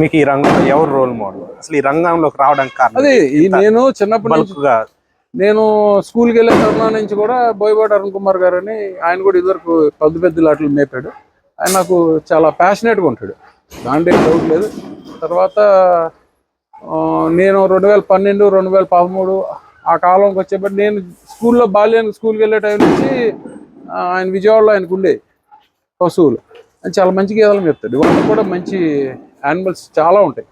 మీకు ఈ రంగంలో ఎవరు రోల్ మోడల్ అసలు ఈ రంగంలోకి రావడానికి కారణం అదే నేను చిన్నప్పటి నుంచి నేను స్కూల్కి వెళ్ళే తరుణం నుంచి కూడా బోయపాటి అరుణ్ కుమార్ గారు అని ఆయన కూడా ఇదివరకు పెద్ద పెద్ద లాట్లు మేపాడు. ఆయన నాకు చాలా ప్యాషనేట్గా ఉంటాడు. దాంట్లో డౌట్ లేదు. తర్వాత నేను రెండు వేల పన్నెండు రెండు వేల పదమూడు ఆ కాలంకి వచ్చేప్పటి నేను స్కూల్లో బాల్యానికి స్కూల్కి వెళ్ళే టైం నుంచి ఆయన విజయవాడలో ఆయనకు ఉండే పశువులు. ఆయన చాలా మంచి గేదెలు చెప్తాడు ఇవాళ కూడా మంచి యానిమల్స్ చాలా ఉంటాయి.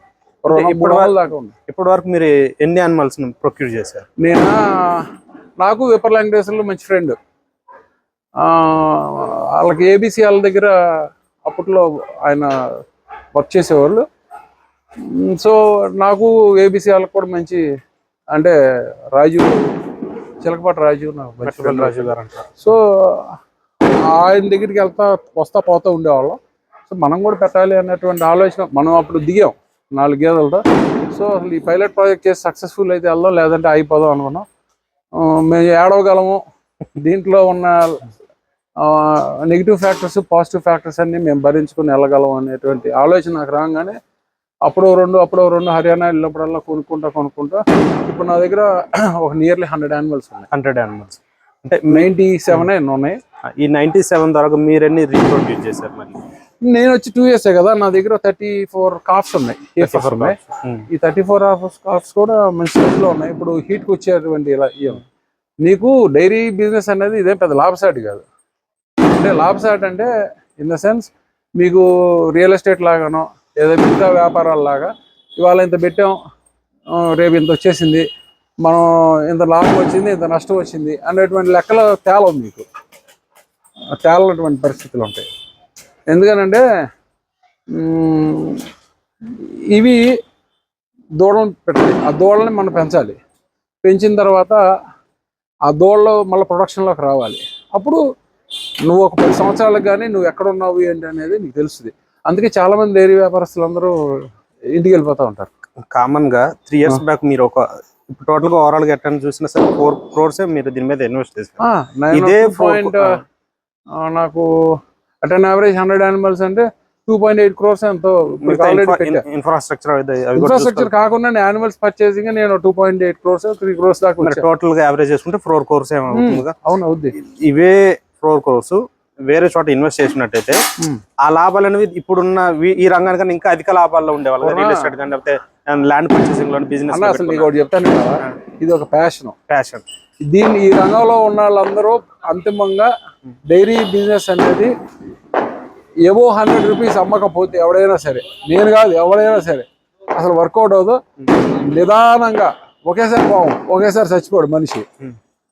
ఇప్పుడు దాకా ఉన్నాయి ఇప్పటి వరకు మీరు ఎన్ని యానిమల్స్ ప్రొక్యూర్ చేశారు? నేను నాకు విపర్ లాంగ్వేజ్లో మంచి ఫ్రెండ్ వాళ్ళకి ఏబీసీ వాళ్ళ దగ్గర అప్పట్లో ఆయన వర్క్ చేసేవాళ్ళు. సో నాకు ఏబీసీ వాళ్ళకి కూడా మంచి అంటే రాజు చిలకపాటి రాజు నాకు. రాజు గారు అంటారు. సో ఆయన దగ్గరికి వెళ్తా వస్తా పోతా ఉండేవాళ్ళం. సో మనం కూడా పెట్టాలి అన్నటువంటి ఆలోచన మనం అప్పుడు దిగాం నాలుగు గేదెలతో. సో అసలు ఈ పైలట్ ప్రాజెక్ట్ చేసి సక్సెస్ఫుల్ అయితే వెళ్దాం లేదంటే అయిపోదాం అనుకున్నాం. మేము ఏడవగలము. దీంట్లో ఉన్న నెగిటివ్ ఫ్యాక్టర్స్ పాజిటివ్ ఫ్యాక్టర్స్ అన్ని మేము భరించుకుని వెళ్ళగలం అనేటువంటి ఆలోచన నాకు రాగానే అప్పుడు రెండు అప్పుడు రెండు హర్యానా వెళ్ళినప్పుడల్లా కొనుక్కుంటా కొనుక్కుంటా. ఇప్పుడు నా దగ్గర ఒక నియర్లీ హండ్రెడ్ యానిమల్స్ ఉన్నాయి. హండ్రెడ్ యానిమల్స్ అంటే నైంటీ సెవెన్ ఉన్నాయి. ఈ నైన్టీ సెవెన్ ద్వారా మీరు ఎన్ని రీప్రొడ్యూస్ చేశారు మళ్ళీ నేను వచ్చి టూ ఇయర్స్ కదా నా దగ్గర థర్టీ ఫోర్ కాఫ్స్ ఉన్నాయి. ఉమ్. ఈ థర్టీ ఫోర్ కాఫ్స్ కూడా మంచి లో ఉన్నాయి. ఇప్పుడు heat కి వచ్చేటువంటి ఇలా నీకు డైరీ బిజినెస్ అనేది ఇదేం పెద్ద లాభసాటి కాదు. అంటే లాభసాటి అంటే ఇన్ ద సెన్స్ మీకు రియల్ ఎస్టేట్ లాగానో ఏదో మిగతా వ్యాపారాల లాగా ఇవాళ ఇంత పెట్టాం రేపు ఇంత వచ్చేసింది మనం ఇంత లాభం వచ్చింది ఇంత నష్టం వచ్చింది అనేటువంటి లెక్కలో తేలవు మీకు. తేలనటువంటి పరిస్థితులు ఉంటాయి. ఎందుకనంటే ఇవి దూడలను పెట్టాలి. ఆ దూడల్ని మనం పెంచాలి. పెంచిన తర్వాత ఆ దూడలు మళ్ళీ ప్రొడక్షన్లోకి రావాలి. అప్పుడు నువ్వు ఒక పది సంవత్సరాలకు కానీ నువ్వు ఎక్కడ ఉన్నావు ఏంటి అనేది నీకు తెలుస్తుంది. అందుకే చాలా మంది డైరీ వ్యాపారస్తులు అందరూ ఇంటికి వెళ్ళిపోతూ ఉంటారు. కామన్గా త్రీ ఇయర్స్ బ్యాక్ మీరు ఒక ఇప్పుడు టోటల్గా ఓవరాల్గా ఎట్లా చూసినా సరే ఫోర్ క్రోర్స్ మీరు దీని మీద ఇన్వెస్ట్ నేను ఇదే ఆ, నాకు at an average hundred animals అంటే టూ పాయింట్ ఎయిట్ క్రోర్స్ ఎంతో ఇన్ఫ్రాస్ట్రక్చర్ ఇన్ఫ్రాస్ట్రక్చర్ కాకుండా యానిమల్స్ పర్చేసింగ్ నేను two point eight crores three crores దాకా. టోటల్గా యావరేజ్ చేసుకుంటే ఫోర్ క్రోర్స్ ఏమవుతుందిగా అవును అవుద్ది. ఇవే ఫోర్ క్రోర్స్ వేరే చోట ఇన్వెస్ట్ చేసినట్టయితే ఉమ్. ఆ లాభాలు అనేవి ఇప్పుడున్న ఈ రంగానికన్నా ఇంకా అధిక లాభాల్లో ఉండేవాళ్ళు? రియల్ ఎస్టేట్ కానీ లేకపోతే ల్యాండ్ పర్చేసింగ్లో బిజినెస్ అన్న అసలు నీకు ఒకటి చెప్తాను ఇది ఒక ప్యాషన్ ప్యాషన్ దీన్ని ఈ రంగంలో ఉన్న వాళ్ళందరూ అంతిమంగా డైరీ బిజినెస్ అనేది ఏవో హండ్రెడ్ రూపీస్ అమ్మకపోతే ఎవడైనా సరే నేను కాదు ఎవడైనా సరే అసలు వర్కౌట్ అవ్వదు. నిదానంగా ఒకేసారి పోవం ఒకేసారి చచ్చిపోడు మనిషి.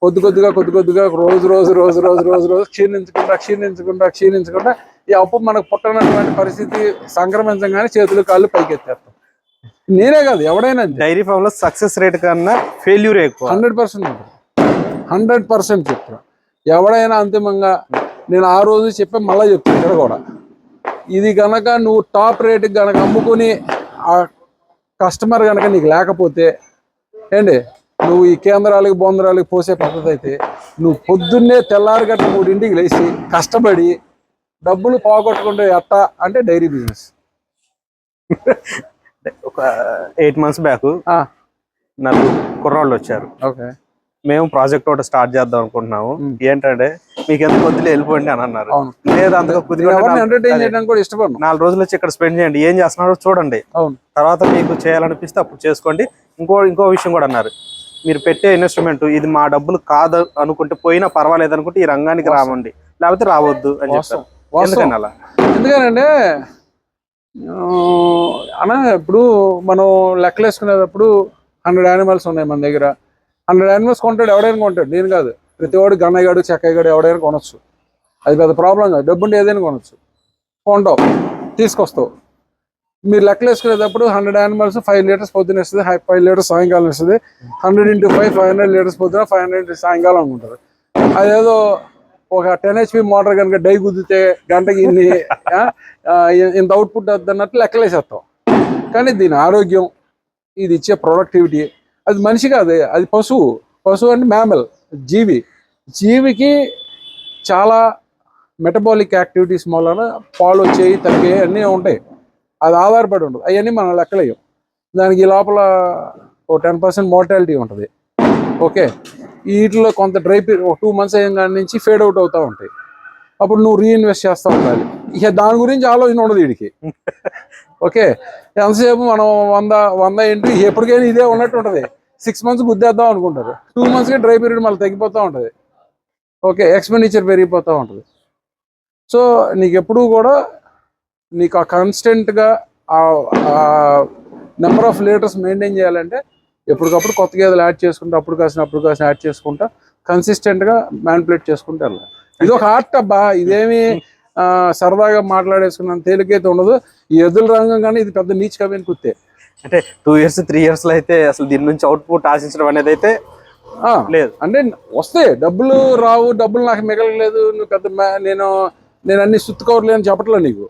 కొద్ది కొద్దిగా కొద్ది కొద్దిగా రోజు రోజు రోజు రోజు రోజు రోజు క్షీణించకుండా క్షీణించకుండా క్షీణించకుండా ఈ అప్పు మనకు పుట్టనటువంటి పరిస్థితి సంక్రమించగానే చేతులు కాళ్ళు పైకెత్తేస్తాం. నేనే కాదు ఎవడైనా. డైరీ ఫామ్లో సక్సెస్ రేట్ కన్నా ఫెయిల్యూర్ ఎక్కువ. హండ్రెడ్ పర్సెంట్ హండ్రెడ్ పర్సెంట్ చెప్తున్నా. ఎవడైనా అంతిమంగా నేను ఆ రోజు చెప్పి మళ్ళీ చెప్తాను ఇక్కడ కూడా. ఇది కనుక నువ్వు టాప్ రేటుకి కనుక అమ్ముకుని ఆ కస్టమర్ కనుక నీకు లేకపోతే ఏంటి? నువ్వు ఈ కేంద్రాలకి బొందరాలకి పోసే పద్ధతి అయితే నువ్వు పొద్దున్నే తెల్లారి గట్ట మూడింటికి లేచి కష్టపడి డబ్బులు పోగొట్టుకుంటే ఎట్టా అంటే డైరీ బిజినెస్. ఒక ఎయిట్ మంత్స్ బ్యాక్ నలుగురు కుర్రాళ్ళు వచ్చారు. ఓకే. మేము ప్రాజెక్ట్ ఒకటి స్టార్ట్ చేద్దాం అనుకుంటున్నాము. ఏంటంటే మీకు ఎంత కొద్దిలో వెళ్ళిపోండి అని అన్నారు. లేదు అంతగా ఇష్టపడను. నాలుగు రోజులు వచ్చి ఇక్కడ స్పెండ్ చేయండి. ఏం చేస్తున్నారో చూడండి. తర్వాత మీకు చేయాలనిపిస్తే అప్పుడు చేసుకోండి. ఇంకో ఇంకో విషయం కూడా అన్నారు. మీరు పెట్టే ఇన్వెస్ట్మెంట్ ఇది మా డబ్బులు కాదు అనుకుంటే పోయినా పర్వాలేదు అనుకుంటే ఈ రంగానికి రావండి. లేకపోతే రావద్దు అని చెప్పారు. ఎందుకని అలా? ఎందుకనంటే అన్న ఇప్పుడు మనం లెక్కలు వేసుకునేటప్పుడు హండ్రెడ్ యానిమల్స్ ఉన్నాయి మన దగ్గర. హండ్రెడ్ యానిమల్స్ కొంటాడు ఎవడైనా కొంటాడు. నేను కాదు. ప్రతి వాడు గన్నయ్యగాడు చెక్కయ్యగాడు ఎవడైనా కొనొచ్చు. అది పెద్ద ప్రాబ్లం కాదు. డబ్బుంటే ఏదైనా కొనొచ్చు. కొంటావు. తీసుకొస్తావు. మీరు లెక్కలు వేసుకునేటప్పుడు హండ్రెడ్ యానిమల్స్ ఫైవ్ లీటర్స్ పొద్దున ఇస్తుంది ఫైవ్ లీటర్స్ సాయంకాలం ఇస్తుంది hundred into five five hundred litres పొద్దున ఫైవ్ హండ్రెడ్ సాయంకాలం అనుకుంటారు. అదేదో ఒక టెన్ హెచ్పి మోటార్ కనుక డై గుద్దితే గంటకి ఇన్ని ఇంత అవుట్పుట్ అన్నట్టు లెక్కలేసేస్తాం. కానీ దీని ఆరోగ్యం ఇది ఇచ్చే ప్రొడక్టివిటీ అది మనిషి కాదు అది పశువు. పశువు అంటే మ్యామల్ జీవి. జీవికి చాలా మెటబాలిక్ యాక్టివిటీస్ మూలన పాలు చేయి తగ్గే అన్నీ ఉంటాయి. అది ఆధారపడి ఉండదు. అవన్నీ మనం లెక్కలేయం. దానికి ఈ లోపల ఓ టెన్ పర్సెంట్ మోర్టాలిటీ ఉంటుంది. ఓకే? వీటిలో కొంత డ్రై పీరియడ్ ఒక టూ మంత్స్ అయిన నుంచి ఫేడ్ అవుట్ అవుతూ ఉంటాయి. అప్పుడు నువ్వు రీఇన్వెస్ట్ చేస్తూ ఉండాలి. ఇక దాని గురించి ఆలోచన ఉండదు వీడికి. ఓకే? ఎంతసేపు మనం వంద వంద ఏంటి ఎప్పటికైనా ఇదే ఉన్నట్టు ఉంటుంది. సిక్స్ మంత్స్ గుద్దేద్దాం అనుకుంటారు. టూ మంత్స్కి డ్రై పీరియడ్ మళ్ళీ తగ్గిపోతూ ఉంటుంది. ఓకే? ఎక్స్పెండిచర్ పెరిగిపోతూ ఉంటుంది. సో నీకు ఎప్పుడూ కూడా నీకు ఆ కాన్స్టెంట్గా ఆ నెంబర్ ఆఫ్ లీటర్స్ మెయింటైన్ చేయాలంటే ఎప్పటికప్పుడు కొత్త గేదెలు యాడ్ చేసుకుంటా అప్పుడు కాసిన అప్పుడు కాసిన యాడ్ చేసుకుంటా కన్సిస్టెంట్గా మ్యాన్పులేట్ చేసుకుంటూ వెళ్ళాలి. ఇది ఒక ఆర్ట్ అబ్బా. ఇదేమి సరదాగా మాట్లాడేసుకున్నాను తేలికైతే ఉండదు. ఈ ఎద్దుల రంగం కానీ ఇది పెద్ద నీచ్ కవిని కుత్తే అంటే టూ ఇయర్స్ త్రీ ఇయర్స్లో అయితే అసలు దీని నుంచి అవుట్పుట్ ఆశించడం అనేది అయితే లేదు. అంటే వస్తాయి డబ్బులు రావు డబ్బులు నాకు మిగలలేదు నువ్వు పెద్ద నేను నేను అన్ని సుత్తుకోవట్లేదు అని చెప్పట్లే నీకు.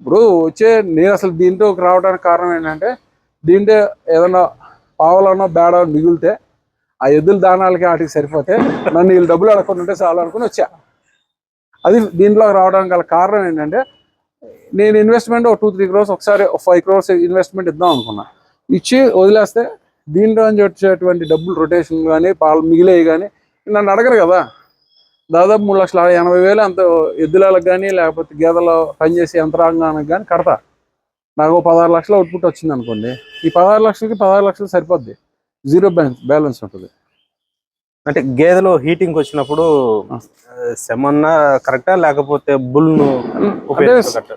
ఇప్పుడు వచ్చే నేను అసలు దీంట్లో రావడానికి కారణం ఏంటంటే దీంట్లో ఏదైనా పావలనో బేడో మిగిలితే ఆ ఎద్దుల దానాలకి వాటికి సరిపోతే నన్ను వీళ్ళు డబ్బులు అడగకుండా ఉంటే చాలు అనుకుని వచ్చా. అది దీంట్లో రావడానికి గల కారణం ఏంటంటే నేను ఇన్వెస్ట్మెంట్ ఒక టూ త్రీ క్రోర్స్ ఒకసారి ఫైవ్ క్రోర్స్ ఇన్వెస్ట్మెంట్ ఇద్దాం అనుకున్నా. ఇచ్చి వదిలేస్తే దీంట్లో నుంచి వచ్చేటువంటి డబ్బులు రొటేషన్ కానీ పాలు మిగిలేవి కానీ నన్ను అడగరు కదా. దాదాపు మూడు లక్షల ఎనభై వేలు అంత ఎద్దులకు కానీ లేకపోతే గేదెలో పనిచేసే యంత్రాంగానికి కానీ కడతా. నాకు పదహారు లక్షల అవుట్పుట్ వచ్చింది అనుకోండి ఈ పదహారు లక్షలకి పదహారు లక్షలు సరిపోద్ది. జీరో బ్యాలెన్స్ బ్యాలెన్స్ ఉంటుంది. అంటే గేదెలో హీటింగ్ వచ్చినప్పుడు సెమన్న కరెక్టా లేకపోతే బుల్ను ఉపయోగించగలట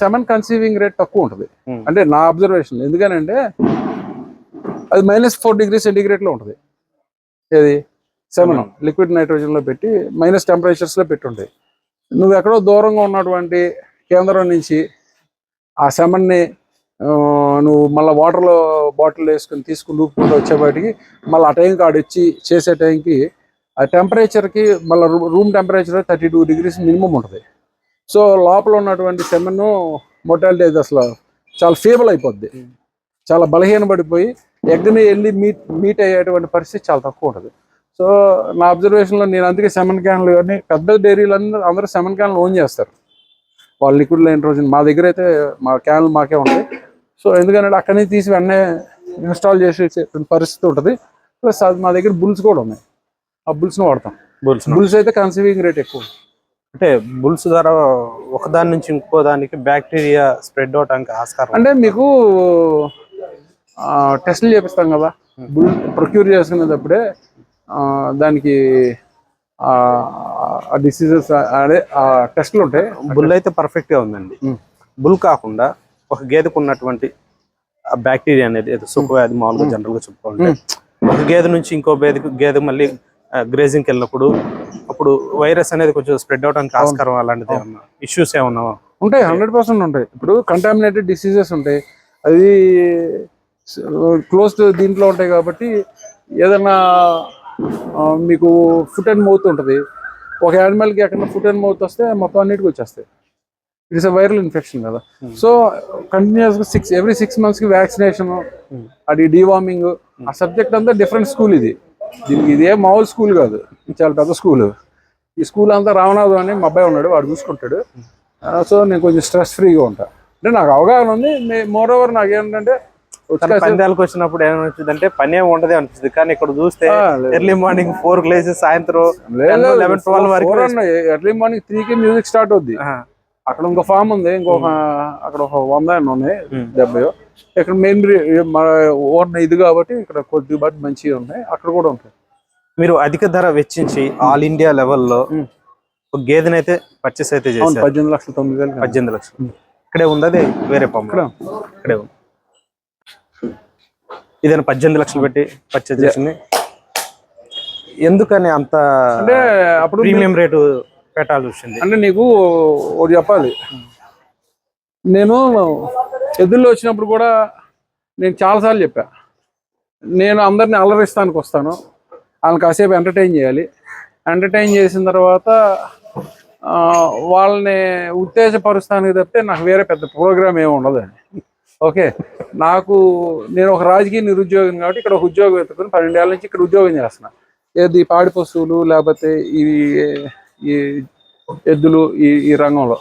సెవెన్ కన్సీవింగ్ రేట్ తక్కువ ఉంటుంది. అంటే నా అబ్జర్వేషన్ ఎందుకనంటే అది మైనస్ ఫోర్ డిగ్రీ సెంటిగ్రేడ్లో ఉంటుంది. ఏది? Seven. లిక్విడ్ నైట్రోజన్లో పెట్టి మైనస్ టెంపరేచర్స్లో పెట్టి ఉంటాయి నువ్వు ఎక్కడో దూరంగా ఉన్నటువంటి కేంద్రం నుంచి ఆ సెమన్ని నువ్వు మళ్ళీ వాటర్లో బాటిల్ వేసుకుని తీసుకుని ఊపుకుంటూ వచ్చేపాటికి మళ్ళీ ఆ టైంకి ఆడొచ్చి చేసే టైంకి ఆ టెంపరేచర్కి మళ్ళీ room temperature thirty two degrees minimum ఉంటుంది. సో లోపల ఉన్నటువంటి సెమెన్ మొటాలిటీ అది అసలు చాలా ఫేబుల్ అయిపోద్ది. చాలా బలహీనపడిపోయి ఎగ్ని వెళ్ళి మీట్ మీట్ అయ్యేటువంటి పరిస్థితి చాలా తక్కువ ఉంటుంది. సో నా అబ్జర్వేషన్లో నేను అందుకే సెమన్ క్యాన్లు కానీ పెద్ద డైరీలు అందరూ అందరూ సెమన్ క్యాన్లు ఓన్ చేస్తారు. వాళ్ళు లిక్విడ్ లైన్ రోజు మా దగ్గర అయితే మా క్యాన్లు మాకే ఉంటాయి. సో ఎందుకంటే అక్కడి నుంచి తీసి వెంటనే ఇన్స్టాల్ చేసే పరిస్థితి ఉంటుంది. ప్లస్ అది మా దగ్గర బుల్స్ కూడా ఉన్నాయి. ఆ బుల్స్ని వాడతాం. బుల్స్ బుల్స్ అయితే కన్సీవింగ్ రేట్ ఎక్కువ. అంటే బుల్స్ ద్వారా ఒకదాని నుంచి ఇంకో దానికి బ్యాక్టీరియా స్ప్రెడ్ అవడానికి ఆస్కారం అంటే మీకు టెస్టులు చేపిస్తాం కదా. బుల్ ప్రొక్యూర్ చేసుకునేటప్పుడే దానికి ఆ డిసీజెస్ అదే టెస్టులు ఉంటాయి. బుల్ అయితే పర్ఫెక్ట్గా ఉందండి. బుల్ కాకుండా ఒక గేదెకు ఉన్నటువంటి ఆ బ్యాక్టీరియా అనేది ఏదో సుఖవ్యాధి మామూలుగా జనరల్గా చెప్పుకోవాలంటే ఒక గేదె నుంచి ఇంకో గేదెకు గేదె మళ్ళీ గ్రేజింగ్కి వెళ్ళినప్పుడు అప్పుడు వైరస్ అనేది కొంచెం స్ప్రెడ్ అవడానికి ఆస్కారం అలాంటిది ఏమన్నా ఇష్యూస్ ఏమన్నా ఉంటాయి హండ్రెడ్ పర్సెంట్ ఉంటాయి. ఇప్పుడు కంటామినేటెడ్ డిసీజెస్ ఉంటాయి. అది క్లోజ్డ్ దీంట్లో ఉంటాయి కాబట్టి ఏదైనా మీకు ఫుట్ అండ్ మౌత్ ఉంటుంది. ఒక యానిమల్కి ఎక్కడ ఫుట్ అండ్ మౌత్ వస్తే మొత్తం అన్నిటికి వచ్చేస్తాయి. ఇట్స్ వైరల్ ఇన్ఫెక్షన్ కదా సో కంటిన్యూస్గా సిక్స్ ఎవ్రీ సిక్స్ మంత్స్కి వ్యాక్సినేషన్ అది డివార్మింగ్ ఆ సబ్జెక్ట్ అంతా డిఫరెంట్ స్కూల్ ఇది. దీనికి ఇదే మామూలు స్కూల్ కాదు. చాలా పెద్ద స్కూల్ ఈ స్కూల్ అంతా రామనాథం అని మా అబ్బాయి ఉన్నాడు వాడు చూసుకుంటాడు. సో నేను కొంచెం స్ట్రెస్ ఫ్రీగా ఉంటా. అంటే నాకు అవగాహన ఉంది మోర్ ఓవర్ నాకు ఏంటంటే కానీ పందాలకు వచ్చినప్పుడు ఏమనిపిస్తుంది అంటే పని ఏమి ఉండదు అనిపిస్తుంది. కానీ ఇక్కడ చూస్తే. ఎర్లీ మార్నింగ్ ఫోర్ లేసి సాయంత్రం ఎర్లీ మార్నింగ్ త్రీకి మ్యూజిక్ స్టార్ట్ అవుద్ది. అక్కడ ఇంకో ఫామ్ ఉంది ఇంకొక అక్కడ ఒక వంద ఉన్నాయి. డెబ్బై. ఇక్కడ మెయిన్ ఓన్ ఇది కాబట్టి ఇక్కడ కొద్ది బట్టి మంచిగా ఉన్నాయి అక్కడ కూడా ఉంటాయి. మీరు అధిక ధర వెచ్చించి ఆల్ ఇండియా లెవెల్లో. ఒక గేదెనైతే పర్చేస్ అయితే చేశారు. పద్దెనిమిది లక్షల తొమ్మిది వేలు. పద్దెనిమిది లక్షలు. ఇక్కడే ఉంది అది వేరే పంపు ఇక్కడ. ఇక్కడే ఉంది. ఇదేనా పద్దెనిమిది లక్షలు పెట్టి పర్చేస్ చేసింది? ఎందుకని అంత అంటే అప్పుడు ప్రీమియం రేటు పెట్టాల్సి వచ్చింది అంటే నీకు ఒకటి చెప్పాలి. నేను ఎదురులో వచ్చినప్పుడు కూడా నేను చాలాసార్లు చెప్పా. నేను అందరిని అలరిస్తానికి వస్తాను. వాళ్ళని కాసేపు ఎంటర్టైన్ చేయాలి. ఎంటర్టైన్ చేసిన తర్వాత వాళ్ళని ఉత్తేజపరుస్తానికి తప్పితే నాకు వేరే పెద్ద ప్రోగ్రామ్ ఏమి ఉండదు ఓకే? నాకు నేను ఒక రాజకీయ నిరుద్యోగం కాబట్టి ఇక్కడ ఒక ఉద్యోగం ఎత్తుకుని పన్నెండేళ్ళ నుంచి ఇక్కడ ఉద్యోగం చేస్తున్నా. ఏది పాడి పశువులు లేకపోతే ఈ ఈ ఎద్దులు ఈ ఈ రంగంలో.